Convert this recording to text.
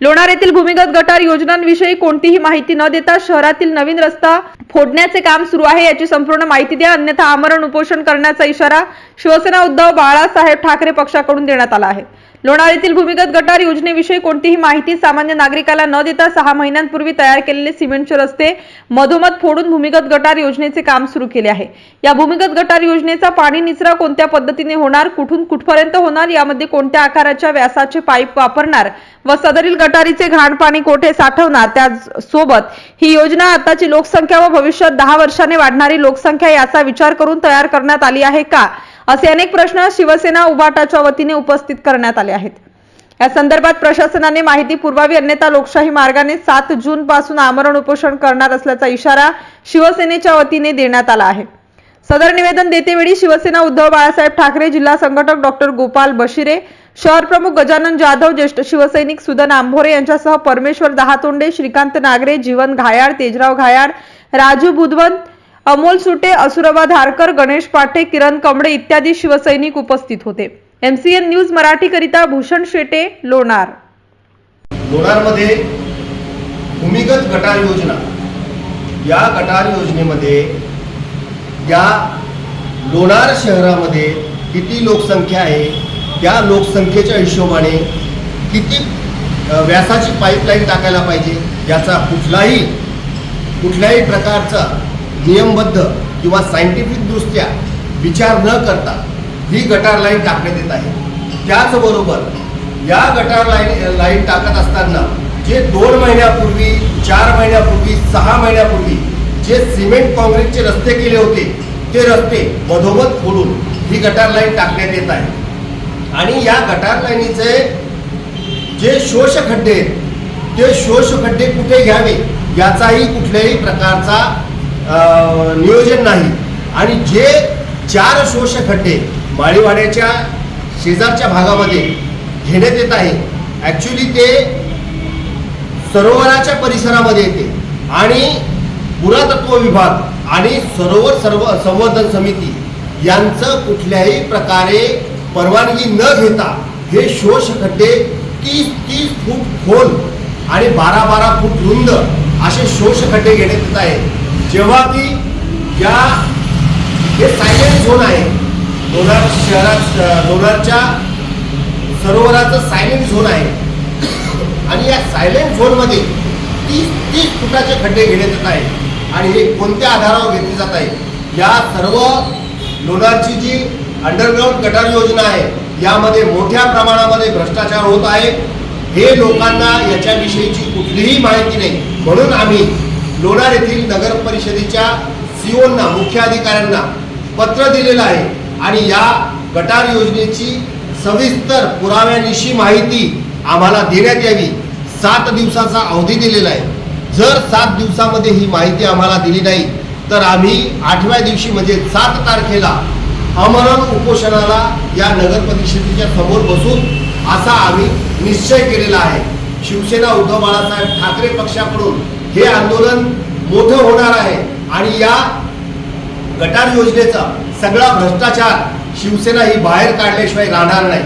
लोणार येथील भूमिगत गटार योजनांविषयी कोणतीही माहिती न देता शहरातील नवीन रस्ता फोडण्याचे काम सुरू आहे याची संपूर्ण माहिती द्या. अन्यथा आमरण उपोषण करण्याचा इशारा शिवसेना उद्धव बाळासाहेब ठाकरे पक्षाकडून देण्यात आला आहे. लोणारीतील भूमिगत गटार योजनेविषयी कोणतीही माहिती सामान्य नागरिकाला न देता सहा महिन्यांपूर्वी तयार केलेले सिमेंटचे रस्ते मधोमध फोडून भूमिगत गटार योजनेचे काम सुरू केले आहे. या भूमिगत गटार योजनेचा पाणी निचरा कोणत्या पद्धतीने होणार कुठून कुठपर्यंत होणार यामध्ये कोणत्या आकाराच्या व्यासाचे पाईप वापरणार व सदरील गटारीचे घाण पाणी कोठे साठवणार त्यासोबत ही योजना आताची लोकसंख्या व भविष्यात दहा वर्षाने वाढणारी लोकसंख्या याचा विचार करून तयार करण्यात आली आहे का? असे अनेक प्रश्न शिवसेना उभाटाच्या वतीने उपस्थित करण्यात आले आहेत. या संदर्भात प्रशासनाने माहिती पुरवावी अन्यथा लोकशाही मार्गाने सात जून पासून आमरण उपोषण करणार असल्याचा इशारा शिवसेनेच्या वतीने देण्यात आला आहे. सदर निवेदन देतेवेळी शिवसेना उद्धव बाळासाहेब ठाकरे जिल्हा संघटक डॉक्टर गोपाल बशिरे शहर प्रमुख गजानन जाधव ज्येष्ठ शिवसैनिक सुदन आंभोरे यांच्यासह परमेश्वर दहातोंडे श्रीकांत नागरे जीवन घायाळ तेजराव घायाळ राजू बुधवंत अमोल सुटे असुरबा धारकर गणेश पाटे किरण कमडे इत्यादी शिवसैनिक उपस्थित होते. एमसीएन न्यूज मराठीकरिता भूषण शेटे लोणार. लोणारमध्ये भूमिगत गटार योजना. या गटार योजनेमध्ये या लोणार शहरामध्ये किती लोकसंख्या आहे त्या लोकसंख्येच्या हिशोबाने किती व्यासाची पाईपलाईन टाकायला पाहिजे याचा कुठलाही कुठल्याही प्रकारचा नियमबद्ध किंवा सायंटिफिकदृष्ट्या विचार न करता ही गटार लाईन टाकण्यात येत आहे. त्याचबरोबर या गटार लाईन लाईन टाकत असताना जे दोन महिन्यापूर्वी चार महिन्यापूर्वी सहा महिन्यापूर्वी जे सिमेंट काँक्रीटचे रस्ते केले होते ते रस्ते मधोमध फोडून ही गटार लाईन टाकण्यात येत आहे. आणि या गटार लाईनीचे जे शोष खड्डे आहेत ते शोष खड्डे कुठे घ्यावे याचाही कुठल्याही प्रकारचा नियोजन नाही. आणि जे चार शोष खड्डे माळीवाड्याच्या शेजारच्या भागामध्ये घेण्यात येत आहे ॲक्च्युली ते सरोवराच्या परिसरामध्ये येते. आणि पुरातत्व विभाग आणि सरोवर सर्व संवर्धन समिती यांचं कुठल्याही प्रकारे परवानगी न घेता हे शोष खड्डे तीस तीस फूट खोल आणि बारा बारा फूट रुंद असे शोष खड्डे घेण्यात येत आहे जेव्हा की या हे सायलेंट झोन आहे. लोणार शहरात लोणारच्या सरोवराचं सायलेंट झोन आहे. आणि या सायलेंट झोनमध्ये तीस तीस फुटाचे खड्डे घेण्यात येत आहे. आणि हे कोणत्या आधारावर घेतले जात आहे? या सर्व लोणारची जी अंडरग्राऊंड गटार योजना आहे यामध्ये मोठ्या प्रमाणामध्ये भ्रष्टाचार होत आहे. हे लोकांना याच्याविषयीची कुठलीही माहिती नाही. म्हणून आम्ही लोणार येथील नगर परिषदेच्या सीओंना मुख्य अधिकाऱ्यांना पत्र दिलेलं आहे. आणि या गटार योजनेची सविस्तर पुराव्यानिशी माहिती आम्हाला देण्यात यावी. सात दिवसाचा अवधी दिलेला आहे. जर सात दिवसामध्ये ही माहिती आम्हाला दिली नाही तर आम्ही आठव्या दिवशी म्हणजे सात तारखेला अमरण उपोषणाला या नगर परिषदेच्या समोर बसून असा आम्ही निश्चय केलेला आहे. शिवसेना उद्धव बाळासाहेब ठाकरे पक्षाकडून हे आंदोलन मोठं होणार आहे. आणि या गटार योजनेचा सगळा भ्रष्टाचार शिवसेना ही बाहेर काढल्याशिवाय राहणार नाही.